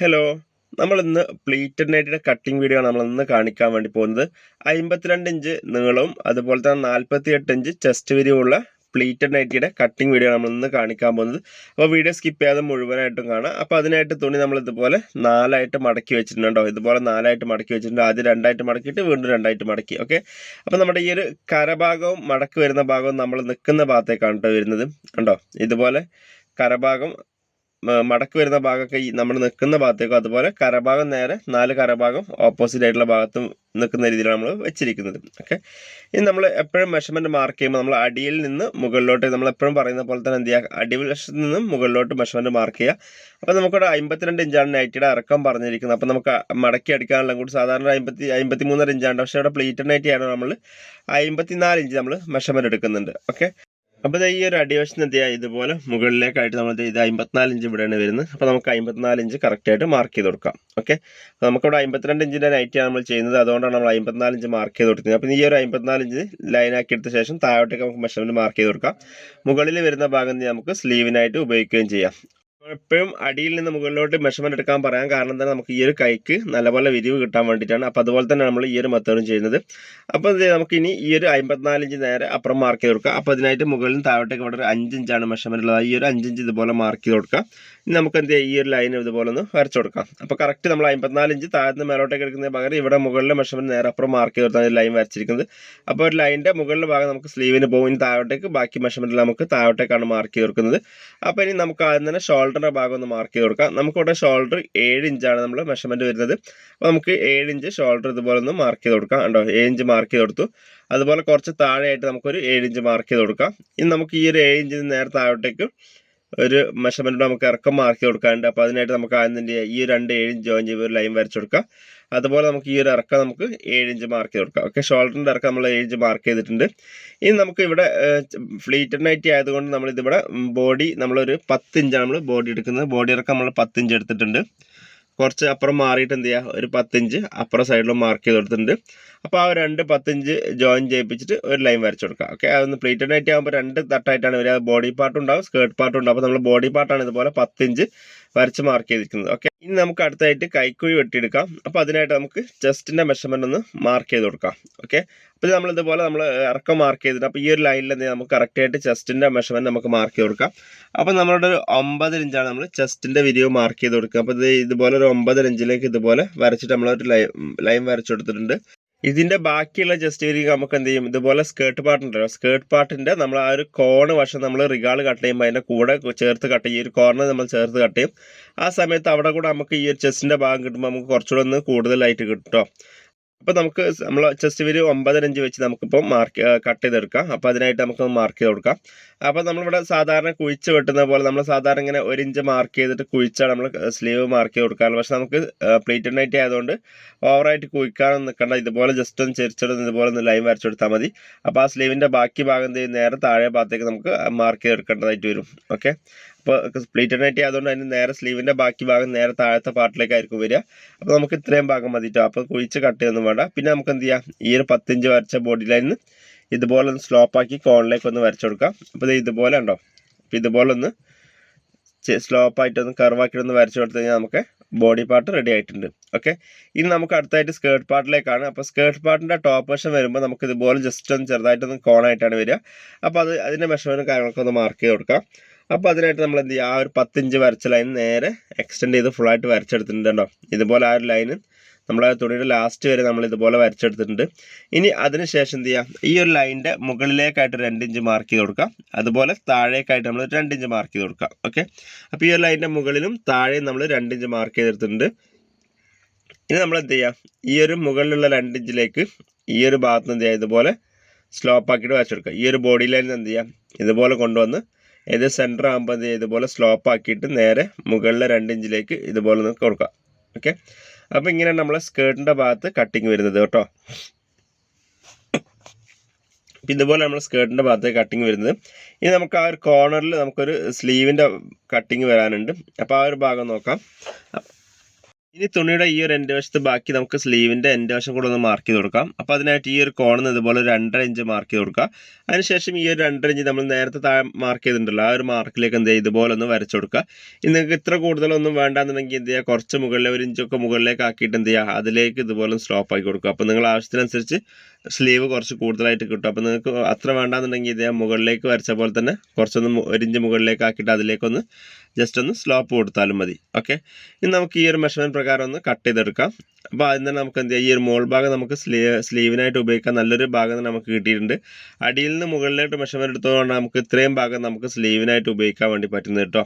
Hello നമ്മൾ ഇന്ന് pleated നൈറ്റിയുടെ കട്ടിംഗ് വീഡിയോ ആണ് നമ്മൾ ഇന്ന് കാണിക്കാൻ വേണ്ടി പോകുന്നത്. അമ്പത്തിരണ്ട് ഇഞ്ച് നീളവും അതുപോലെ തന്നെ നാൽപ്പത്തി എട്ട് ഇഞ്ച് ചെസ്റ്റ് വിരിവുള്ള പ്ലീറ്റഡ് നൈറ്റിയുടെ കട്ടിംഗ് വീഡിയോ ആണ് നമ്മൾ ഇന്ന് കാണിക്കാൻ പോകുന്നത്. അപ്പോൾ വീഡിയോ സ്കിപ്പ് ചെയ്യാതെ മുഴുവനായിട്ടും കാണാം. അപ്പോൾ അതിനായിട്ട് തുണി നമ്മൾ ഇതുപോലെ നാലായിട്ട് മടക്കി വെച്ചിട്ടുണ്ടോ ഇതുപോലെ നാലായിട്ട് മടക്കി വെച്ചിട്ടുണ്ട്. ആദ്യം രണ്ടായിട്ട് മടക്കിയിട്ട് വീണ്ടും രണ്ടായിട്ട് മടക്കി. ഓക്കെ അപ്പോൾ നമ്മുടെ ഈ ഒരു കരഭാഗവും മടക്കി വരുന്ന ഭാഗവും നമ്മൾ നിൽക്കുന്ന ഭാഗത്തേക്കാണ് കേട്ടോ വരുന്നത്. കണ്ടോ? ഇതുപോലെ കരഭാഗം മടക്ക് വരുന്ന ഭാഗമൊക്കെ നമ്മൾ നിൽക്കുന്ന ഭാഗത്തേക്കും അതുപോലെ കരഭാഗം നേരെ നാല് കരഭാഗം ഓപ്പോസിറ്റ് ആയിട്ടുള്ള ഭാഗത്തും നിൽക്കുന്ന രീതിയിലാണ് നമ്മൾ വെച്ചിരിക്കുന്നത്. ഓക്കെ ഇനി നമ്മൾ എപ്പോഴും മെഷർമെന്റ് മാർക്ക് ചെയ്യുമ്പോൾ നമ്മൾ അടിയിൽ നിന്ന് മുകളിലോട്ട് നമ്മൾ എപ്പോഴും പറയുന്ന പോലെ തന്നെ എന്ത് ചെയ്യുക? അടിവശത്ത് നിന്നും മുകളിലോട്ട് മെഷർമെന്റ് മാർക്ക് ചെയ്യുക. അപ്പോൾ നമുക്കിവിടെ അമ്പത്തിരണ്ട് ഇഞ്ചാണ് നൈറ്റിയുടെ ഇറക്കം പറഞ്ഞിരിക്കുന്നത്. അപ്പോൾ നമുക്ക് മടക്കി അടിക്കാനുള്ള കൂടി സാധാരണ അമ്പത്തി അമ്പത്തി മൂന്നര ഇഞ്ചാണ്. പക്ഷേ ഇവിടെ പ്ലീറ്റഡ് നൈറ്റിയാണ് നമ്മൾ അമ്പത്തിനാല് ഇഞ്ച് നമ്മൾ മെഷർമെന്റ് എടുക്കുന്നുണ്ട്. ഓക്കെ അപ്പോൾ ഈ ഒരു അടിവശത്ത് എന്ത് ചെയ്യുക ഇതുപോലെ മുകളിലേക്കായിട്ട് നമ്മൾ ഇത് അമ്പത്തിനാല് ഇഞ്ച് ഇവിടെയാണ് വരുന്നത്. അപ്പോൾ നമുക്ക് അമ്പത്തിനാല് ഇഞ്ച് കറക്റ്റായിട്ട് മാർക്ക് ചെയ്ത് കൊടുക്കാം. ഓക്കെ അപ്പോൾ നമുക്കിവിടെ അമ്പത്തിരണ്ട് ഇഞ്ചിന്റെ നൈറ്റിയാണ് നമ്മൾ ചെയ്യുന്നത്. അതുകൊണ്ടാണ് നമ്മൾ അമ്പത്തിനാല് ഇഞ്ച് മാർക്ക് ചെയ്ത് കൊടുക്കുന്നത് അപ്പോൾ ഈ ഒരു അമ്പത്തിനാല് ഇഞ്ച് ആക്കി എടുത്ത ശേഷം താഴോട്ടേക്ക് നമുക്ക് മെഷർമെന്റ് മാർക്ക് ചെയ്ത് കൊടുക്കാം. മുകളിൽ വരുന്ന ഭാഗം നമുക്ക് സ്ലീവിനായിട്ട് ഉപയോഗിക്കുകയും ചെയ്യാം. എപ്പോഴും അടിയിൽ നിന്ന് മുകളിലോട്ട് മെഷർമെന്റ് എടുക്കാൻ പറയാം കാരണം തന്നെ നമുക്ക് ഈ ഒരു കൈക്ക് നല്ലപോലെ വിരിവ് കിട്ടാൻ വേണ്ടിയിട്ടാണ്. അപ്പോൾ അതുപോലെ തന്നെ നമ്മൾ ഈ ഒരു മെത്തേഡും ചെയ്യുന്നത്. അപ്പോൾ നമുക്ക് ഇനി ഈ ഒരു അമ്പത്തിനാലിഞ്ച് നേരെ അപ്പുറം മാർക്ക് ചെയ്ത് കൊടുക്കുക അപ്പോൾ അതിനായിട്ട് മുകളിൽ താഴോട്ടേക്ക് ഇവിടെ ഒരു അഞ്ചിഞ്ചാണ് മെഷർമെന്റ് ഉള്ളത്. ഈ ഒരു അഞ്ചിഞ്ച് ഇതുപോലെ മാർക്ക് ചെയ്ത് കൊടുക്കുക നമുക്ക് എന്ത് ചെയ്യാം? ഈ ഒരു ലൈൻ ഇതുപോലെ ഒന്ന് വരച്ചു കൊടുക്കാം. അപ്പോൾ കറക്റ്റ് നമ്മൾ അമ്പത്തിനാല് ഇഞ്ച് താഴ്ന്ന് മേലോട്ടേക്ക് എടുക്കുന്നതിന് പകരം ഇവിടെ മുകളിലെ മെഷർമെന്റ് നേരെ അപ്പുറം മാർക്ക് ചെയ്ത് കൊടുത്താണ് ലൈൻ വരച്ചിരിക്കുന്നത്. അപ്പോൾ ഒരു ലൈന്റെ മുകളിലെ ഭാഗം നമുക്ക് സ്ലീവിന് പോകും താഴോട്ടേക്ക് ബാക്കി മെഷർമെന്റിൽ നമുക്ക് താഴോട്ടേക്കാണ് മാർക്ക് ചെയ്ത് കൊടുക്കുന്നത്. അപ്പോൾ ഇനി നമുക്ക് ആദ്യം തന്നെ ഷോൾഡറിന്റെ ഭാഗം ഒന്ന് മാർക്ക് ചെയ്ത് കൊടുക്കാം. നമുക്കിവിടെ ഷോൾഡർ ഏഴ് ഇഞ്ചാണ് നമ്മൾ മെഷർമെന്റ് വരുന്നത്. അപ്പോൾ നമുക്ക് ഏഴ് ഇഞ്ച് ഷോൾഡർ ഇതുപോലെ ഒന്ന് മാർക്ക് ചെയ്ത് കൊടുക്കാം. കണ്ടോ? ഏഴ് ഇഞ്ച് മാർക്ക് ചെയ്ത് കൊടുത്തു. അതുപോലെ കുറച്ച് താഴെയായിട്ട് നമുക്കൊരു ഏഴ് ഇഞ്ച് മാർക്ക് ചെയ്ത് കൊടുക്കാം. ഇനി നമുക്ക് ഈ ഒരു ഏഴ് ഇഞ്ചിന് നേരെ താഴോട്ടേക്ക് ഒരു മെഷർമെന്റ് നമുക്ക് ഇറക്കം മാർക്ക് കൊടുക്കാനുണ്ട്. അപ്പോൾ അതിനായിട്ട് നമുക്ക് ആദ്യം തന്നെ ഈ രണ്ട് ഏഴ് ഇഞ്ച് ജോയിൻ ചെയ്യുമ്പോൾ ഒരു ലൈൻ വരച്ച് കൊടുക്കാം അതുപോലെ നമുക്ക് ഈ ഒരു ഇറക്കം നമുക്ക് ഏഴ് ഇഞ്ച് മാർക്ക് ചെയ്ത് കൊടുക്കാം. ഓക്കെ ഷോൾഡറിന്റെ ഇറക്കം നമ്മൾ ഏഴ് ഇഞ്ച് മാർക്ക് ചെയ്തിട്ടുണ്ട്. ഇനി നമുക്ക് ഇവിടെ ഫ്ലീറ്റഡ് നൈറ്റി ആയതുകൊണ്ട് നമ്മൾ ഇതിവിടെ ബോഡി നമ്മളൊരു പത്ത് ഇഞ്ചാണ് നമ്മൾ ബോഡി എടുക്കുന്നത്. ബോഡി ഇറക്കം നമ്മൾ പത്ത് ഇഞ്ച് എടുത്തിട്ടുണ്ട്. കുറച്ച് അപ്പുറം മാറിയിട്ട് എന്ത് ചെയ്യുക ഒരു പത്തിഞ്ച് അപ്പുറം സൈഡിലും മാർക്ക് ചെയ്ത് കൊടുത്തിട്ടുണ്ട്. അപ്പോൾ ആ രണ്ട് പത്തിഞ്ച് ജോയിൻ ചെയ്യിപ്പിച്ചിട്ട് ഒരു ലൈൻ വരച്ചു കൊടുക്കുക. ഓക്കെ അതൊന്ന് പ്ലേറ്റഡ് ആയിട്ട് ആകുമ്പോൾ രണ്ട് തട്ടായിട്ടാണ് വരിക. ബോഡി പാർട്ടും ഉണ്ടാവും സ്കേർട്ട് പാർട്ടും ഉണ്ടാവും. അപ്പോൾ നമ്മൾ ബോഡി പാർട്ടാണ് ഇതുപോലെ പത്തിഞ്ച് വരച്ച് മാർക്ക് ചെയ്തിരിക്കുന്നത്. ഓക്കെ ഇനി നമുക്ക് അടുത്തായിട്ട് കൈക്കുഴി വെട്ടിയെടുക്കാം. അപ്പോൾ അതിനായിട്ട് നമുക്ക് ചെസ്റ്റിന്റെ മെഷർമെന്റ് ഒന്ന് മാർക്ക് ചെയ്ത് കൊടുക്കാം. ഓക്കെ അപ്പോൾ നമ്മൾ ഇതുപോലെ നമ്മൾ ഇറക്കം മാർക്ക് ചെയ്തിട്ട് അപ്പോൾ ഈ ഒരു ലൈനിൽ നമുക്ക് കറക്റ്റായിട്ട് ചെസ്റ്റിന്റെ മെഷർമെന്റ് നമുക്ക് മാർക്ക് ചെയ്ത് കൊടുക്കാം. അപ്പോൾ നമ്മളുടെ ഒരു ഒമ്പതര ഇഞ്ചാണ് നമ്മൾ ചെസ്റ്റിന്റെ വിരിവ് മാർക്ക് ചെയ്ത് കൊടുക്കുക. അപ്പോൾ ഇത് ഇതുപോലെ ഒരു ഒമ്പതര ഇഞ്ചിലേക്ക് ഇതുപോലെ വരച്ചിട്ട് നമ്മളൊരു ലൈൻ ലൈൻ വരച്ചു കൊടുത്തിട്ടുണ്ട്. ഇതിന്റെ ബാക്കിയുള്ള ജസ്റ്റ് ഏരിയ നമുക്ക് എന്ത് ചെയ്യും ഇതുപോലെ സ്കേർട്ട് പാർട്ട് ഉണ്ടല്ലോ. സ്കേർട്ട് പാർട്ടിന്റെ നമ്മൾ ആ ഒരു കോണ് വശം നമ്മൾ റിഗാൾ കട്ട് ചെയ്യുമ്പോൾ അതിന്റെ കൂടെ ചേർത്ത് കട്ട് ചെയ്യും. ഈ ഒരു കോർണർ നമ്മൾ ചേർത്ത് കട്ട് ചെയ്യും. ആ സമയത്ത് അവിടെ കൂടെ നമുക്ക് ഈ ഒരു ചെസ്റ്റിന്റെ ഭാഗം കിട്ടുമ്പോൾ നമുക്ക് കുറച്ചുകൂടെ ഒന്ന് കൂടുതലായിട്ട് കിട്ടും ട്ടോ. അപ്പോൾ നമുക്ക് നമ്മൾ ചെസ്റ്റ് വീര് ഒമ്പതര ഇഞ്ച് വെച്ച് നമുക്കിപ്പോൾ മാർക്ക് കട്ട് ചെയ്തെടുക്കാം. അപ്പോൾ അതിനായിട്ട് നമുക്ക് മാർക്ക് ചെയ്ത് കൊടുക്കാം. അപ്പോൾ നമ്മളിവിടെ സാധാരണ കുഴിച്ച് വെട്ടുന്ന പോലെ നമ്മൾ സാധാരണ ഇങ്ങനെ ഒരു ഇഞ്ച് മാർക്ക് ചെയ്തിട്ട് കുഴിച്ചാണ് നമ്മൾ സ്ലീവ് മാർക്ക് ചെയ്ത് കൊടുക്കാറുള്ളത് പക്ഷേ നമുക്ക് പ്ലേറ്റഡ് നൈറ്റ് ആയതുകൊണ്ട് ഓവറായിട്ട് കുഴിക്കാനൊന്നും നിൽക്കണ്ട ഇതുപോലെ ജസ്റ്റ് ഒന്ന് ചെരിച്ചിടുന്ന ഇതുപോലെ ഒന്ന് ലൈൻ വരച്ചു കൊടുത്താൽ മതി. അപ്പോൾ ആ സ്ലീവിന്റെ ബാക്കി ഭാഗം നേരെ താഴെ ഭാഗത്തേക്ക് നമുക്ക് മാർക്ക് ചെയ്തെടുക്കേണ്ടതായിട്ട് വരും. ഓക്കെ അപ്പോൾ സ്പ്ലിറ്റ് നെറ്റ് ആയതുകൊണ്ട് അതിന് നേരെ സ്ലീവിന്റെ ബാക്കി ഭാഗം നേരെ താഴത്തെ പാർട്ടിലേക്കായിരിക്കും വരിക. അപ്പോൾ നമുക്ക് ഇത്രയും ഭാഗം മതിട്ടോ അപ്പോൾ കുഴിച്ച് കട്ട് ചെയ്യൊന്നും വേണ്ട. പിന്നെ നമുക്ക് എന്ത് ചെയ്യാം? ഈ ഒരു പത്തിഞ്ച് വരച്ച ബോഡി ലൈനിന് ഇതുപോലെ ഒന്ന് സ്ലോപ്പാക്കി കോണിലേക്ക് ഒന്ന് വരച്ചു കൊടുക്കാം. അപ്പോൾ ഇത് ഇതുപോലെ ഉണ്ടോ? അപ്പോൾ ഇതുപോലെ ഒന്ന് സ്ലോപ്പായിട്ടൊന്ന് കർവാക്കിയിട്ടൊന്ന് വരച്ചു കൊടുത്തു കഴിഞ്ഞാൽ നമുക്ക് ബോഡി പാർട്ട് റെഡി ആയിട്ടുണ്ട്. ഓക്കെ ഇനി നമുക്ക് അടുത്തായിട്ട് സ്കേർട്ട് പാർട്ടിലേക്കാണ് അപ്പോൾ സ്കേർട്ട് പാർട്ടിന്റെ ടോപ്പ് വശം വരുമ്പോൾ നമുക്ക് ഇതുപോലെ ജസ്റ്റ് ഒന്ന് ചെറുതായിട്ടൊന്ന് കോണായിട്ടാണ് വരിക. അപ്പോൾ അത് അതിന്റെ മെഷർമെന്റും കാര്യങ്ങളൊക്കെ ഒന്ന് മാർക്ക് ചെയ്ത് കൊടുക്കാം. അപ്പോൾ അതിനായിട്ട് നമ്മൾ എന്ത് ചെയ്യുക ആ ഒരു പത്തിഞ്ച് വരച്ച ലൈൻ നേരെ എക്സ്റ്റെൻഡ് ചെയ്ത് ഫുള്ളായിട്ട് വരച്ചെടുത്തിട്ടുണ്ട് ഇതുപോലെ ആ ഒരു ലൈന് നമ്മൾ തുണിയുടെ ലാസ്റ്റ് വരെ നമ്മൾ ഇതുപോലെ വരച്ചെടുത്തിട്ടുണ്ട്. ഇനി അതിനുശേഷം എന്ത് ചെയ്യാം? ഈ ഒരു ലൈനിന്റെ മുകളിലേക്കായിട്ട് രണ്ടിഞ്ച് മാർക്ക് ചെയ്ത് കൊടുക്കാം. അതുപോലെ താഴേക്കായിട്ട് നമ്മൾ രണ്ടിഞ്ച് മാർക്ക് ചെയ്ത് കൊടുക്കാം. ഓക്കെ അപ്പോൾ ഈ ഒരു ലൈനിന്റെ മുകളിലും താഴെയും നമ്മൾ രണ്ടിഞ്ച് മാർക്ക് ചെയ്തെടുത്തിട്ടുണ്ട്. ഇനി നമ്മൾ എന്ത് ചെയ്യാം? ഈ ഒരു മുകളിലുള്ള രണ്ടിഞ്ചിലേക്ക് ഈ ഒരു ഭാഗത്ത് എന്ത് ചെയ്യാം? ഇതുപോലെ സ്ലോപ്പ് ആക്കിയിട്ട് വരച്ചെടുക്കുക. ഈ ഒരു ബോഡി ലൈനിൽ എന്ത് ചെയ്യാം? ഇതുപോലെ കൊണ്ടുവന്ന് ഇത് സെന്റർ ആകുമ്പോൾ ഇത് ഇതുപോലെ സ്ലോപ്പ് ആക്കിയിട്ട് നേരെ മുകളിലെ രണ്ട് ഇഞ്ചിലേക്ക് ഇതുപോലെ ഒന്ന് കൊടുക്കാം. ഓക്കെ അപ്പോൾ ഇങ്ങനെയാണ് നമ്മളെ സ്കേർട്ടിന്റെ ഭാഗത്ത് കട്ടിങ് വരുന്നത് കേട്ടോ. ഇതുപോലെ നമ്മൾ സ്കേർട്ടിന്റെ ഭാഗത്ത് കട്ടിങ് വരുന്നത്. ഇനി നമുക്ക് ആ ഒരു കോർണറിൽ നമുക്കൊരു സ്ലീവിന്റെ കട്ടിങ് വരാനുണ്ട്. അപ്പോൾ ആ ഒരു ഭാഗം നോക്കാം. ഇനി തുണിയുടെ ഈ ഒരു എന്റെ വശത്ത് ബാക്കി നമുക്ക് സ്ലീവിന്റെ എന്റെ വശം കൂടെ ഒന്ന് മാർക്ക് ചെയ്ത് കൊടുക്കാം. അപ്പോൾ അതിനായിട്ട് ഈ ഒരു കോണിൽ ഇതുപോലെ രണ്ടര ഇഞ്ച് മാർക്ക് ചെയ്ത് കൊടുക്കുക. അതിനുശേഷം ഈ ഒരു രണ്ടര ഇഞ്ച് നമ്മൾ നേരത്തെ താഴെ മാർക്ക് ചെയ്തിട്ടുണ്ടല്ലോ ആ ഒരു മാർക്കിലേക്ക് എന്ത് ചെയ്യുക? ഇതുപോലെ ഒന്ന് വരച്ചു കൊടുക്കുക. ഇനി നിങ്ങൾക്ക് ഇത്ര കൂടുതലൊന്നും വേണ്ടാന്നുണ്ടെങ്കിൽ എന്ത് ചെയ്യുക? കുറച്ച് മുകളിലെ ഒരു ഇഞ്ചൊക്കെ മുകളിലേക്ക് ആക്കിയിട്ട് എന്ത് ചെയ്യുക? അതിലേക്ക് ഇതുപോലെ സ്ലോപ്പ് ആക്കി കൊടുക്കുക. അപ്പോൾ നിങ്ങൾ ആവശ്യത്തിനനുസരിച്ച് സ്ലീവ് കുറച്ച് കൂടുതലായിട്ട് കിട്ടും. അപ്പോൾ നിങ്ങൾക്ക് അത്ര വേണ്ടാന്നുണ്ടെങ്കിൽ ഇതേ മുകളിലേക്ക് വരച്ച പോലെ തന്നെ കുറച്ചൊന്ന് ഒരിഞ്ച് മുകളിലേക്ക് ആക്കിയിട്ട് അതിലേക്കൊന്ന് ജസ്റ്റ് ഒന്ന് സ്ലോപ്പ് കൊടുത്താലും മതി. ഓക്കെ ഇനി നമുക്ക് ഈ ഒരു മെഷർമെന്റ് പ്രകാരം ഒന്ന് കട്ട് ചെയ്തെടുക്കാം. അപ്പോൾ ആദ്യം തന്നെ നമുക്ക് എന്ത് ചെയ്യാം? ഈ ഒരു മോൾ ഭാഗം നമുക്ക് സ്ലീവ് സ്ലീവിനായിട്ട് ഉപയോഗിക്കാൻ നല്ലൊരു ഭാഗം നമുക്ക് കിട്ടിയിട്ടുണ്ട്. അടിയിൽ നിന്ന് മുകളിലോട്ട് മെഷർമെന്റ് എടുത്തതുകൊണ്ട് നമുക്ക് ഇത്രയും ഭാഗം നമുക്ക് സ്ലീവിനായിട്ട് ഉപയോഗിക്കാൻ വേണ്ടി പറ്റുന്നത് കേട്ടോ.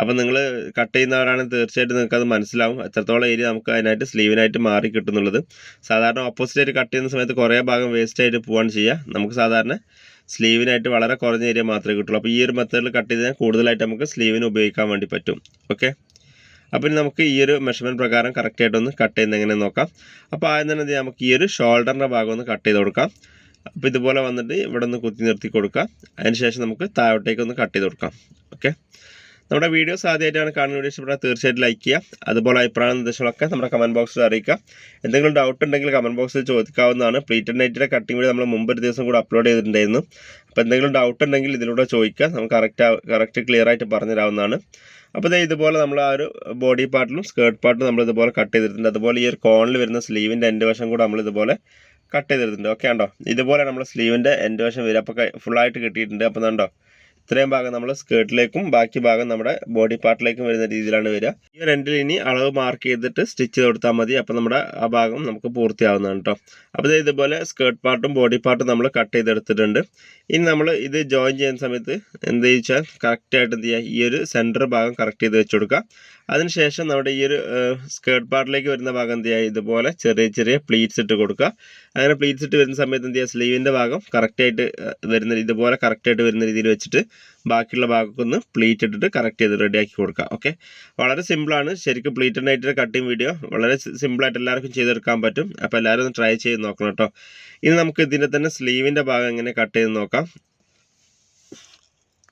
അപ്പോൾ നിങ്ങൾ കട്ട് ചെയ്യുന്നവരാണെങ്കിൽ തീർച്ചയായിട്ടും നിങ്ങൾക്ക് അത് മനസ്സിലാവും. എത്രത്തോളം ഏരിയ നമുക്ക് അതിനായിട്ട് സ്ലീവിനായിട്ട് മാറി കിട്ടുന്നുള്ളത്. സാധാരണ ഓപ്പോസിറ്റ് ആയിട്ട് കട്ട് ചെയ്യുന്ന സമയത്ത് കുറേ ഭാഗം വേസ്റ്റ് ആയിട്ട് പോവാണ് ചെയ്യുക. നമുക്ക് സാധാരണ സ്ലീവിനായിട്ട് വളരെ കുറഞ്ഞ ഏരിയ മാത്രമേ കിട്ടുള്ളൂ. അപ്പോൾ ഈ ഒരു മെത്തേഡിൽ കട്ട് ചെയ്താൽ കൂടുതലായിട്ട് നമുക്ക് സ്ലീവിന് ഉപയോഗിക്കാൻ വേണ്ടി പറ്റും. ഓക്കെ അപ്പോൾ നമുക്ക് ഈ ഒരു മെഷർമെന്റ് പ്രകാരം കറക്റ്റായിട്ടൊന്ന് കട്ട് ചെയ്യുന്നത് എങ്ങനെ നോക്കാം. അപ്പോൾ ആദ്യം തന്നെ നമുക്ക് ഈ ഒരു ഷോൾഡറിന്റെ ഭാഗം ഒന്ന് കട്ട് ചെയ്ത് കൊടുക്കാം. അപ്പോൾ ഇതുപോലെ വന്നിട്ട് ഇവിടെ ഒന്ന് കുത്തി നിർത്തി കൊടുക്കുക അതിനുശേഷം നമുക്ക് താഴോട്ടേക്ക് ഒന്ന് കട്ട് ചെയ്ത് കൊടുക്കാം. ഓക്കെ നമ്മുടെ വീഡിയോസ് ആദ്യമായിട്ടാണ് കാണുന്ന വീഡിയോ ഇഷ്ടപ്പെട്ടാൽ തീർച്ചയായിട്ടും ലൈക്ക് ചെയ്യുക. അതുപോലെ അഭിപ്രായ നിർദ്ദേശങ്ങളൊക്കെ നമ്മുടെ കമന്റ് ബോക്സിൽ അറിയിക്കുക. എന്തെങ്കിലും ഡൗട്ട് ഉണ്ടെങ്കിൽ കമന്റ് ബോക്സിൽ ചോദിക്കാവുന്നതാണ്. പ്ലീറ്റഡ് നൈറ്റിന്റെ കട്ടിംഗ് വീഡിയോ നമ്മൾ മുമ്പ് ഒരു ദിവസം കൂടെ അപ്ലോഡ് ചെയ്തിട്ടുണ്ടായിരുന്നു. അപ്പോൾ എന്തെങ്കിലും ഡൗട്ട് ഉണ്ടെങ്കിൽ ഇതിലൂടെ ചോദിക്കുക. നമുക്ക് കറക്റ്റ് കറക്റ്റ് ക്ലിയർ ആയിട്ട് പറഞ്ഞു തരാവുന്നതാണ് അപ്പോൾ ദേ ഇതുപോലെ നമ്മൾ ആ ഒരു ബോഡി പാർട്ടിലും സ്കേർട്ട് പാർട്ടിലും നമ്മൾ ഇതുപോലെ കട്ട് ചെയ്തിട്ടുണ്ട്. അതുപോലെ ഈ ഒരു കോണിൽ വരുന്ന സ്ലീവിന്റെ എന്റെ വശം കൂടെ നമ്മൾ ഇതുപോലെ കട്ട് ചെയ്തിട്ടുണ്ട്. ഓക്കെ ഉണ്ടോ ഇതുപോലെ നമ്മൾ സ്ലീവിന്റെ എന്റെ വശം വരും. അപ്പോൾ ഫുള്ളായിട്ട് കിട്ടിയിട്ടുണ്ട്. അപ്പോൾ കണ്ടോ? ഇത്രയും ഭാഗം നമ്മൾ സ്കേർട്ടിലേക്കും ബാക്കി ഭാഗം നമ്മുടെ ബോഡി പാർട്ടിലേക്കും വരുന്ന രീതിയിലാണ് വരിക. ഈ രണ്ടിൽ ഇനി അളവ് മാർക്ക് ചെയ്തിട്ട് സ്റ്റിച്ച് കൊടുത്താൽ മതി. അപ്പോൾ നമ്മുടെ ആ ഭാഗം നമുക്ക് പൂർത്തിയാവുന്നതാണ് കേട്ടോ. അപ്പോൾ ഇതുപോലെ സ്കേർട്ട് പാർട്ടും ബോഡി പാർട്ടും നമ്മൾ കട്ട് ചെയ്തെടുത്തിട്ടുണ്ട്. ഇനി നമ്മൾ ഇത് ജോയിൻ ചെയ്യുന്ന സമയത്ത് എന്താ ചോദിച്ചാൽ കറക്റ്റായിട്ട് എന്ത് ചെയ്യുക? ഈ ഒരു സെന്റർ ഭാഗം കറക്റ്റ് ചെയ്ത് വെച്ച് കൊടുക്കുക. അതിനുശേഷം നമ്മുടെ ഈ ഒരു സ്കേർട്ട് പാർട്ടിലേക്ക് വരുന്ന ഭാഗം എന്ത് ചെയ്യുക? ഇതുപോലെ ചെറിയ ചെറിയ പ്ലീറ്റ്സ് ഇട്ട് കൊടുക്കുക. അങ്ങനെ പ്ലീറ്റ്സ് ഇട്ട് വരുന്ന സമയത്ത് എന്ത് ചെയ്യുക? സ്ലീവിന്റെ ഭാഗം കറക്റ്റായിട്ട് വരുന്ന ഇതുപോലെ കറക്റ്റായിട്ട് വരുന്ന രീതിയിൽ വെച്ചിട്ട് ബാക്കിയുള്ള ഭാഗമൊക്കെ ഒന്ന് പ്ലീറ്റ് ഇട്ടിട്ട് കറക്റ്റ് ചെയ്ത് റെഡിയാക്കി കൊടുക്കുക. ഓക്കെ വളരെ സിമ്പിളാണ് ശരിക്കും പ്ലീറ്റഡ് ആയിട്ട് കട്ടിങ് വീഡിയോ വളരെ സിമ്പിളായിട്ട് എല്ലാവർക്കും ചെയ്തെടുക്കാൻ പറ്റും. അപ്പോൾ എല്ലാവരും ഒന്ന് ട്രൈ ചെയ്ത് നോക്കണം കേട്ടോ. ഇനി നമുക്ക് ഇതിന്റെ തന്നെ സ്ലീവിന്റെ ഭാഗം എങ്ങനെ കട്ട് ചെയ്ത് നോക്കാം.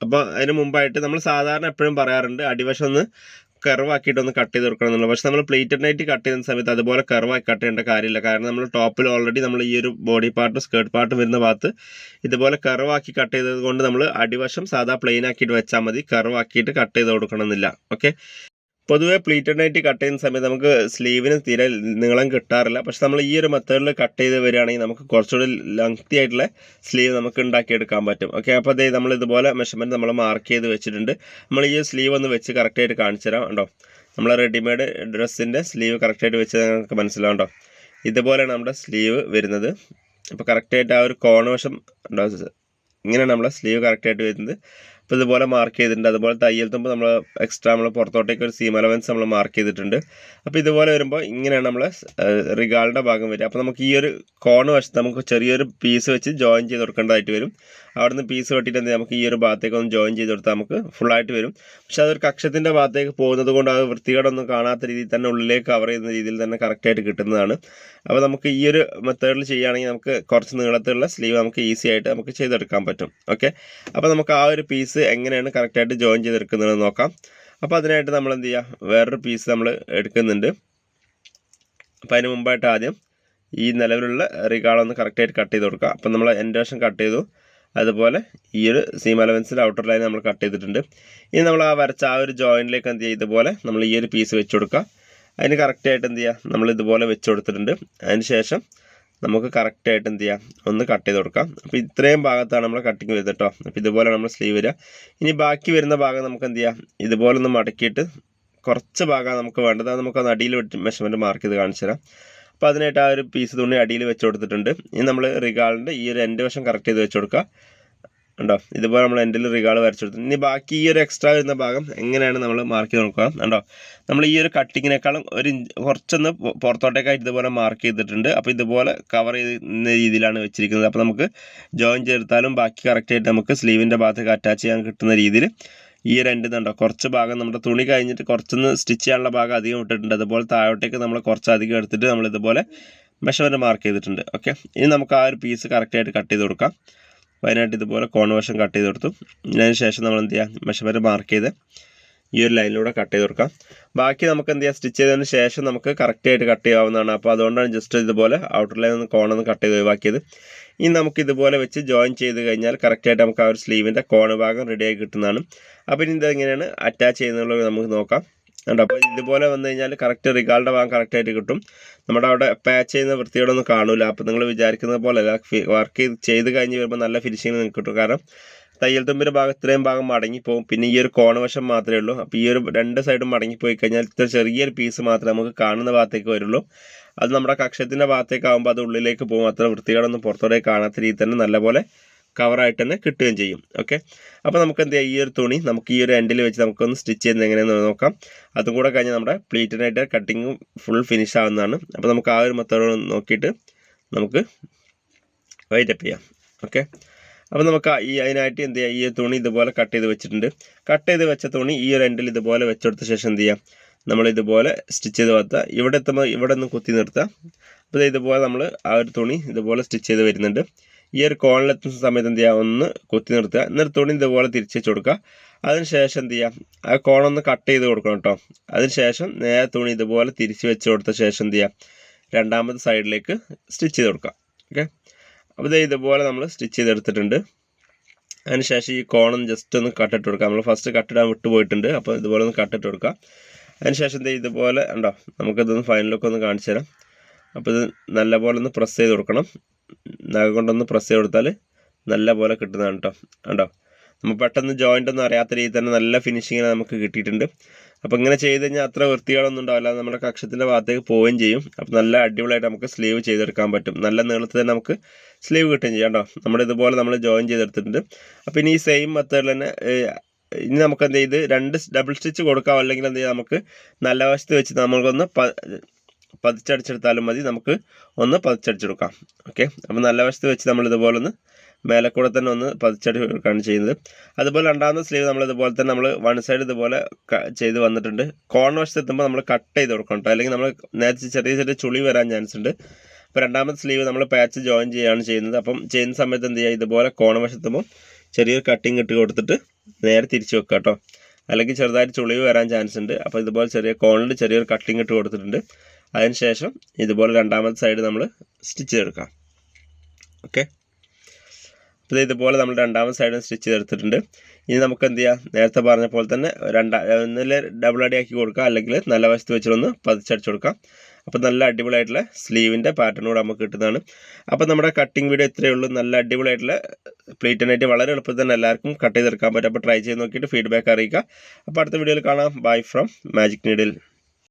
അപ്പോൾ അതിന് മുമ്പായിട്ട് നമ്മൾ സാധാരണ എപ്പോഴും പറയാറുണ്ട് അടിവശം ഒന്ന് കർവാക്കിയിട്ട് ഒന്ന് കട്ട് ചെയ്ത് കൊടുക്കണം എന്നുള്ളത് പക്ഷേ നമ്മൾ പ്ലേറ്റഡ് നൈറ്റ് കട്ട് ചെയ്യുന്ന സമയത്ത് അതുപോലെ കർവാക്കി കട്ട് ചെയ്യേണ്ട കാര്യമില്ല. കാരണം നമ്മൾ ടോപ്പിൽ ഓൾറെഡി നമ്മൾ ഈ ഒരു ബോഡി പാർട്ടും സ്കേർട്ട് പാർട്ടും വരുന്ന ഭാഗത്ത് ഇതുപോലെ കർവാക്കി കട്ട് ചെയ്തത് കൊണ്ട് നമ്മൾ അടിവശം സാധാ പ്ലെയിൻ ആക്കിയിട്ട് വെച്ചാൽ മതി. കർവാക്കിയിട്ട് കട്ട് ചെയ്ത് കൊടുക്കണമെന്നില്ല ഓക്കെ പൊതുവേ പ്ലീറ്റഡ് നൈറ്റ് കട്ട് ചെയ്യുന്ന സമയത്ത് നമുക്ക് സ്ലീവിന് തീരെ നീളം കിട്ടാറില്ല. പക്ഷെ നമ്മൾ ഈ ഒരു മെത്തേഡിൽ കട്ട് ചെയ്ത് വരികയാണെങ്കിൽ നമുക്ക് കുറച്ചുകൂടി ലെങ്തി ആയിട്ടുള്ള സ്ലീവ് നമുക്ക് ഉണ്ടാക്കിയെടുക്കാൻ പറ്റും. ഓക്കെ അപ്പോൾ അതേ നമ്മൾ ഇതുപോലെ മെഷർമെന്റ് നമ്മൾ മാർക്ക് ചെയ്ത് വെച്ചിട്ടുണ്ട്. നമ്മൾ ഈ സ്ലീവ് ഒന്ന് വെച്ച് കറക്റ്റായിട്ട് കാണിച്ചു തരാം ഉണ്ടോ നമ്മൾ റെഡിമെയ്ഡ് ഡ്രസ്സിന്റെ സ്ലീവ് കറക്റ്റായിട്ട് വെച്ച് നിങ്ങൾക്ക് മനസ്സിലാവുണ്ടോ ഇതുപോലെയാണ് നമ്മുടെ സ്ലീവ് വരുന്നത്. അപ്പോൾ കറക്റ്റായിട്ട് ആ ഒരു കോണവശം ഉണ്ടോ ഇങ്ങനെയാണ് നമ്മുടെ സ്ലീവ് കറക്റ്റായിട്ട് വരുന്നത്. അപ്പോൾ ഇതുപോലെ മാർക്ക് ചെയ്തിട്ടുണ്ട്. അതുപോലെ തയ്യൽ തുമ്പ് നമ്മൾ എക്സ്ട്രാ നമ്മൾ പുറത്തോട്ടേക്ക് ഒരു സീം അലവൻസ് നമ്മൾ മാർക്ക് ചെയ്തിട്ടുണ്ട്. അപ്പോൾ ഇതുപോലെ വരുമ്പോൾ ഇങ്ങനെയാണ് നമ്മൾ റിഗാളിന്റെ ഭാഗം വരിക. അപ്പോൾ നമുക്ക് ഈ ഒരു കോണ് വശത്ത് നമുക്ക് ചെറിയൊരു പീസ് വെച്ച് ജോയിൻ ചെയ്ത് കൊടുക്കേണ്ടതായിട്ട് വരും. അവിടെ നിന്ന് പീസ് വെട്ടിയിട്ട് എന്ത് നമുക്ക് ഈ ഒരു ഭാഗത്തേക്ക് ഒന്ന് ജോയിൻ ചെയ്ത് കൊടുത്താൽ നമുക്ക് ഫുള്ളായിട്ട് വരും. പക്ഷേ അതൊരു കക്ഷത്തിന്റെ ഭാഗത്തേക്ക് പോകുന്നത് കൊണ്ട് അത് വൃത്തികേടൊന്നും കാണാത്ത രീതിയിൽ തന്നെ ഉള്ളിലേക്ക് കവർ ചെയ്യുന്ന രീതിയിൽ തന്നെ കറക്റ്റായിട്ട് കിട്ടുന്നതാണ്. അപ്പോൾ നമുക്ക് ഈ ഒരു മെത്തേഡിൽ ചെയ്യുകയാണെങ്കിൽ നമുക്ക് കുറച്ച് നീളത്തിലുള്ള സ്ലീവ് നമുക്ക് ഈസി ആയിട്ട് നമുക്ക് ചെയ്തെടുക്കാൻ പറ്റും. ഓക്കെ അപ്പോൾ നമുക്ക് ആ ഒരു പീസ് എങ്ങനെയാണ് കറക്റ്റായിട്ട് ജോയിൻ ചെയ്തെടുക്കുന്നത് നോക്കാം. അപ്പോൾ അതിനായിട്ട് നമ്മൾ എന്ത് ചെയ്യുക വേറൊരു പീസ് നമ്മൾ എടുക്കുന്നുണ്ട്. അപ്പോൾ അതിന് മുമ്പായിട്ട് ആദ്യം ഈ നിലവിലുള്ള റിഗാളൊന്ന് കറക്റ്റായിട്ട് കട്ട് ചെയ്ത് കൊടുക്കുക അപ്പോൾ നമ്മൾ എന്റെ വശം കട്ട് ചെയ്തു. അതുപോലെ ഈ ഒരു സീം അലവൻസിന്റെ ഔട്ടർ ലൈൻ നമ്മൾ കട്ട് ചെയ്തിട്ടുണ്ട്. ഇനി നമ്മൾ ആ വരച്ച ആ ഒരു ജോയിന്റിലേക്ക് എന്ത് ചെയ്യുക? ഇതുപോലെ നമ്മൾ ഈ ഒരു പീസ് വെച്ച് കൊടുക്കുക. അതിന് കറക്റ്റായിട്ട് എന്ത് ചെയ്യുക? നമ്മൾ ഇതുപോലെ വെച്ച് കൊടുത്തിട്ടുണ്ട്. അതിന് ശേഷം നമുക്ക് കറക്റ്റായിട്ട് എന്ത് ചെയ്യാം ഒന്ന് കട്ട് ചെയ്ത് കൊടുക്കാം. അപ്പോൾ ഇത്രയും ഭാഗത്താണ് നമ്മൾ കട്ടിങ് വരുന്നത് കേട്ടോ അപ്പോൾ ഇതുപോലെ നമ്മൾ സ്ലീവ് വരിക. ഇനി ബാക്കി വരുന്ന ഭാഗം നമുക്ക് എന്ത് ചെയ്യാം? ഇതുപോലെ ഒന്ന് മടക്കിയിട്ട് കുറച്ച് ഭാഗമാണ് നമുക്ക് വേണ്ടത് അത് നമുക്ക് വെച്ച് മെഷർമെന്റ് മാർക്ക് ചെയ്ത് കാണിച്ചു തരാം. അപ്പോൾ അതിനായിട്ട് ആ ഒരു പീസ് തുണി അടിയിൽ വെച്ച് കൊടുത്തിട്ടുണ്ട്. ഇനി നമ്മൾ റിഗാളിന്റെ ഈ ഒരു എന്റെ വശം കറക്റ്റ് ചെയ്ത് വെച്ച് കൊടുക്കുക. ഉണ്ടോ ഇതുപോലെ നമ്മൾ എൻഡിൽ റിഗാൾ വരച്ചു കൊടുത്തു ഇനി ബാക്കി ഈ ഒരു എക്സ്ട്രാ വരുന്ന ഭാഗം എങ്ങനെയാണ് നമ്മൾ മാർക്ക് ചെയ്ത് നോക്കുക ഉണ്ടോ നമ്മൾ ഈ ഒരു കട്ടിങ്ങിനേക്കാളും ഒരു കുറച്ചൊന്ന് പുറത്തോട്ടേക്കായിട്ട് ഇതുപോലെ മാർക്ക് ചെയ്തിട്ടുണ്ട്. അപ്പോൾ ഇതുപോലെ കവർ ചെയ്യുന്ന രീതിയിലാണ് വെച്ചിരിക്കുന്നത്. അപ്പോൾ നമുക്ക് ജോയിൻ ചേർത്താലും ബാക്കി കറക്റ്റായിട്ട് നമുക്ക് സ്ലീവിന്റെ ഭാഗത്തേക്ക് അറ്റാച്ച് ചെയ്യാൻ കിട്ടുന്ന രീതിയിൽ ഈ രണ്ട് ഇതുണ്ടോ? കുറച്ച് ഭാഗം നമ്മുടെ തുണി കഴിഞ്ഞിട്ട് കുറച്ചൊന്ന് സ്റ്റിച്ച് ചെയ്യാനുള്ള ഭാഗം അധികം ഇട്ടിട്ടുണ്ട്. അതുപോലെ താഴോട്ടേക്ക് നമ്മൾ കുറച്ച് അധികം എടുത്തിട്ട് നമ്മൾ ഇതുപോലെ മെഷർമെന്റ് മാർക്ക് ചെയ്തിട്ടുണ്ട്. ഓക്കെ ഇനി നമുക്ക് ആ ഒരു പീസ് കറക്റ്റായിട്ട് കട്ട് ചെയ്ത് കൊടുക്കാം. അതിനായിട്ട് ഇതുപോലെ കോൺ വശം കട്ട് ചെയ്ത് കൊടുത്തു. അതിന് ശേഷം നമ്മൾ എന്ത് ചെയ്യുക മെഷർമെന്റ് മാർക്ക് ചെയ്ത് ഈ ഒരു ലൈനിലൂടെ കട്ട് ചെയ്ത് കൊടുക്കാം. ബാക്കി നമുക്ക് എന്ത് ചെയ്യാം? സ്റ്റിച്ച് ചെയ്തതിന് ശേഷം നമുക്ക് കറക്റ്റായിട്ട് കട്ട് ചെയ്യാവുന്നതാണ്. അപ്പോൾ അതുകൊണ്ടാണ് ജസ്റ്റ് ഇതുപോലെ ഔട്ടർ ലൈൻ ഒന്ന് കോണൊന്ന് കട്ട് ചെയ്ത് ഒഴിവാക്കിയത്. ഇനി നമുക്ക് ഇതുപോലെ വെച്ച് ജോയിൻ ചെയ്ത് കഴിഞ്ഞാൽ കറക്റ്റായിട്ട് നമുക്ക് ആ ഒരു സ്ലീവിന്റെ കോണ ഭാഗം റെഡിയായി കിട്ടുന്നതാണ്. അപ്പോൾ ഇനി ഇതെങ്ങനെയാണ് അറ്റാച്ച് ചെയ്യുന്നുള്ളത് നമുക്ക് നോക്കാം. ഉണ്ട് അപ്പോൾ ഇതുപോലെ വന്നു കഴിഞ്ഞാൽ കറക്റ്റ് റിഗാളുടെ ഭാഗം കറക്റ്റായിട്ട് കിട്ടും. നമ്മുടെ അവിടെ പാച്ച് ചെയ്യുന്ന വൃത്തിയോടൊന്നും കാണില്ല അപ്പോൾ നിങ്ങൾ വിചാരിക്കുന്ന പോലെ അല്ല വർക്ക് ചെയ്ത് ചെയ്ത് കഴിഞ്ഞ് വരുമ്പോൾ നല്ല ഫിനിഷിങ് നിങ്ങൾക്ക് കിട്ടും. കാരണം തയ്യൽ തുമ്പിന്റെ ഭാഗം ഇത്രയും ഭാഗം മടങ്ങിപ്പോവും. പിന്നെ ഈ ഒരു കോണവശം മാത്രമേ ഉള്ളൂ. അപ്പോൾ ഈ ഒരു രണ്ട് സൈഡും മടങ്ങിപ്പോയി കഴിഞ്ഞാൽ ഇത്ര ചെറിയൊരു പീസ് മാത്രമേ നമുക്ക് കാണുന്ന ഭാഗത്തേക്ക് വരുള്ളൂ. അത് നമ്മുടെ കക്ഷത്തിന്റെ ഭാഗത്തേക്ക് ആകുമ്പോൾ അത് ഉള്ളിലേക്ക് പോകും. അത്ര വൃത്തികളൊന്നും പുറത്തോടെ കാണാത്ത രീതിയിൽ തന്നെ നല്ലപോലെ കവറായിട്ട് തന്നെ കിട്ടുകയും ചെയ്യും. ഓക്കെ അപ്പോൾ നമുക്ക് എന്ത് ചെയ്യാം? ഈ ഒരു തുണി നമുക്ക് ഈ ഒരു എൻഡിൽ വെച്ച് നമുക്കൊന്ന് സ്റ്റിച്ച് ചെയ്യുന്നത് എങ്ങനെയാണെന്ന് നോക്കാം. അതും കൂടെ കഴിഞ്ഞ് നമ്മുടെ പ്ലീറ്റിനായിട്ട് കട്ടിങ് ഫുൾ ഫിനിഷ് ആവുന്നതാണ്. അപ്പോൾ നമുക്ക് ആ ഒരു മെത്തേഡ് നോക്കിയിട്ട് നമുക്ക് വൈറ്റപ്പ് ചെയ്യാം. ഓക്കെ അപ്പോൾ നമുക്ക് ഈ അതിനായിട്ട് എന്ത് ചെയ്യാം? ഈ തുണി ഇതുപോലെ കട്ട് ചെയ്ത് വെച്ചിട്ടുണ്ട്. കട്ട് ചെയ്ത് വെച്ച തുണി ഈ ഒരു എൻഡിൽ ഇതുപോലെ വെച്ചെടുത്ത ശേഷം എന്ത് ചെയ്യാം? നമ്മൾ ഇതുപോലെ സ്റ്റിച്ച് ചെയ്ത് വെത്താം ഇവിടെ എത്തുമ്പോൾ ഇവിടെ ഒന്ന് കുത്തി നിർത്താം. അപ്പോൾ ഇതുപോലെ നമ്മൾ ആ ഒരു തുണി ഇതുപോലെ സ്റ്റിച്ച് ചെയ്ത് വരുന്നുണ്ട്. ഈ ഒരു കോണിലെത്തുന്ന സമയത്ത് എന്ത് ചെയ്യുക ഒന്ന് കുത്തി നിർത്തുക. എന്നിട്ട് തുണി ഇതുപോലെ തിരിച്ചു വെച്ച് കൊടുക്കുക. അതിനുശേഷം എന്ത് ചെയ്യാം? ആ കോണൊന്ന് കട്ട് ചെയ്ത് കൊടുക്കണം കേട്ടോ. അതിനുശേഷം നേരെ തുണി ഇതുപോലെ തിരിച്ച് വെച്ച് കൊടുത്ത ശേഷം എന്ത് ചെയ്യാം? രണ്ടാമത്തെ സൈഡിലേക്ക് സ്റ്റിച്ച് ചെയ്ത് കൊടുക്കുക. ഓക്കെ അപ്പോൾ ഇത് ഇതുപോലെ നമ്മൾ സ്റ്റിച്ച് ചെയ്തെടുത്തിട്ടുണ്ട്. അതിന് ശേഷം ഈ കോണം ജസ്റ്റ് ഒന്ന് കട്ടിട്ട് കൊടുക്കുക നമ്മൾ ഫസ്റ്റ് കട്ടിടാൻ വിട്ടുപോയിട്ടുണ്ട്. അപ്പോൾ ഇതുപോലെ ഒന്ന് കട്ടിട്ട് കൊടുക്കുക അതിന് ശേഷം എന്ത് ഇതുപോലെ ഉണ്ടോ നമുക്കിതൊന്ന് ഫൈനലൊക്കെ ഒന്ന് കാണിച്ചു തരാം. അപ്പോൾ ഇത് നല്ലപോലെ ഒന്ന് പ്രസ് ചെയ്ത് കൊടുക്കണം. നഗ കൊണ്ടൊന്ന് പ്രസ് ചെയ്ത് കൊടുത്താൽ നല്ല പോലെ കിട്ടുന്നതാണ് കേട്ടോ ഉണ്ടോ നമ്മൾ പെട്ടെന്ന് ജോയിന്റ് ഒന്നും അറിയാത്ത രീതിയിൽ തന്നെ നല്ല ഫിനിഷിങ്ങിന് നമുക്ക് കിട്ടിയിട്ടുണ്ട്. അപ്പോൾ ഇങ്ങനെ ചെയ്ത് കഴിഞ്ഞാൽ അത്ര വൃത്തികളൊന്നും ഉണ്ടാവില്ല. നമ്മുടെ കക്ഷത്തിന്റെ ഭാഗത്തേക്ക് പോവുകയും ചെയ്യും. അപ്പോൾ നല്ല അടിപൊളിയായിട്ട് നമുക്ക് സ്ലീവ് ചെയ്തെടുക്കാൻ പറ്റും. നല്ല നീളത്തിൽ തന്നെ നമുക്ക് സ്ലീവ് കിട്ടുകയും ചെയ്യാം. കേട്ടോ നമ്മുടെ ഇതുപോലെ നമ്മൾ ജോയിൻ ചെയ്തെടുത്തിട്ടുണ്ട്. അപ്പോൾ ഇനി ഈ സെയിം മെത്തേഡിൽ തന്നെ ഇനി നമുക്ക് എന്ത് ചെയ്ത് രണ്ട് ഡബിൾ സ്റ്റിച്ച് കൊടുക്കാം. അല്ലെങ്കിൽ എന്ത് ചെയ്യാം? നമുക്ക് നല്ല വശത്ത് വെച്ച് നമുക്കൊന്ന് പതിച്ചടിച്ചെടുത്താലും മതി. നമുക്ക് ഒന്ന് പതിച്ചടിച്ചെടുക്കാം. ഓക്കെ? അപ്പോൾ നല്ല വശത്ത് വെച്ച് നമ്മൾ ഇതുപോലെ ഒന്ന് മേലെ തന്നെ ഒന്ന് പതിച്ചടി കാണിച്ച് ചെയ്യുന്നത്. അതുപോലെ രണ്ടാമത്തെ സ്ലീവ് നമ്മൾ ഇതുപോലെ തന്നെ നമ്മൾ വൺ സൈഡ് ഇതുപോലെ ചെയ്ത് വന്നിട്ടുണ്ട്. കോൺ വശത്ത് എത്തുമ്പോൾ നമ്മൾ കട്ട് ചെയ്ത് കൊടുക്കണം കേട്ടോ. അല്ലെങ്കിൽ നമ്മൾ നേരത്തെ ചെറിയ ചെറിയ ചുളി വരാൻ ചാൻസ് ഉണ്ട്. അപ്പോൾ രണ്ടാമത്തെ സ്ലീവ് നമ്മൾ പാച്ച് ജോയിൻ ചെയ്യുകയാണ് ചെയ്യുന്നത്. അപ്പം ചെയ്യുന്ന സമയത്ത് എന്ത് ചെയ്യുക? ഇതുപോലെ കോണ വശത്തുമ്പോൾ ചെറിയൊരു കട്ടിങ് ഇട്ട് കൊടുത്തിട്ട് നേരെ തിരിച്ച് വെക്കുക കേട്ടോ. അല്ലെങ്കിൽ ചെറുതായിട്ട് ചുളിവ് വരാൻ ചാൻസ് ഉണ്ട്. അപ്പോൾ ഇതുപോലെ ചെറിയ കോണിൽ ചെറിയൊരു കട്ടിങ് ഇട്ട് കൊടുത്തിട്ടുണ്ട്. അതിനുശേഷം ഇതുപോലെ രണ്ടാമത്തെ സൈഡ് നമ്മൾ സ്റ്റിച്ച് ഓക്കെ അപ്പോൾ ഇതുപോലെ നമ്മൾ രണ്ടാമത്തെ സൈഡും സ്റ്റിച്ച് ചെയ്തെടുത്തിട്ടുണ്ട്. ഇനി നമുക്ക് എന്ത് ചെയ്യാം? നേരത്തെ പറഞ്ഞ പോലെ തന്നെ രണ്ടാ ഒന്നിൽ ഡബിൾ ആക്കി കൊടുക്കാം. അല്ലെങ്കിൽ നല്ല വശത്ത് വെച്ചിട്ടൊന്ന് പതിച്ചടിച്ച് കൊടുക്കാം. അപ്പോൾ നല്ല അടിപൊളിയായിട്ടുള്ള സ്ലീവിന്റെ പാറ്റേൺ കൂടെ നമുക്ക് കിട്ടുന്നതാണ്. അപ്പോൾ നമ്മുടെ കട്ടിങ് വീഡിയോ ഇത്രയേ ഉള്ളൂ. നല്ല അടിപൊളിയായിട്ടുള്ള പ്ലേറ്റിനായിട്ട് വളരെ എളുപ്പത്തിൽ തന്നെ എല്ലാവർക്കും കട്ട് ചെയ്തെടുക്കാൻ പറ്റും. അപ്പോൾ ട്രൈ ചെയ്ത് നോക്കിയിട്ട് ഫീഡ്ബാക്ക് അറിയിക്കുക. അപ്പോൾ അടുത്ത വീഡിയോയിൽ കാണാം. Bye from magic needle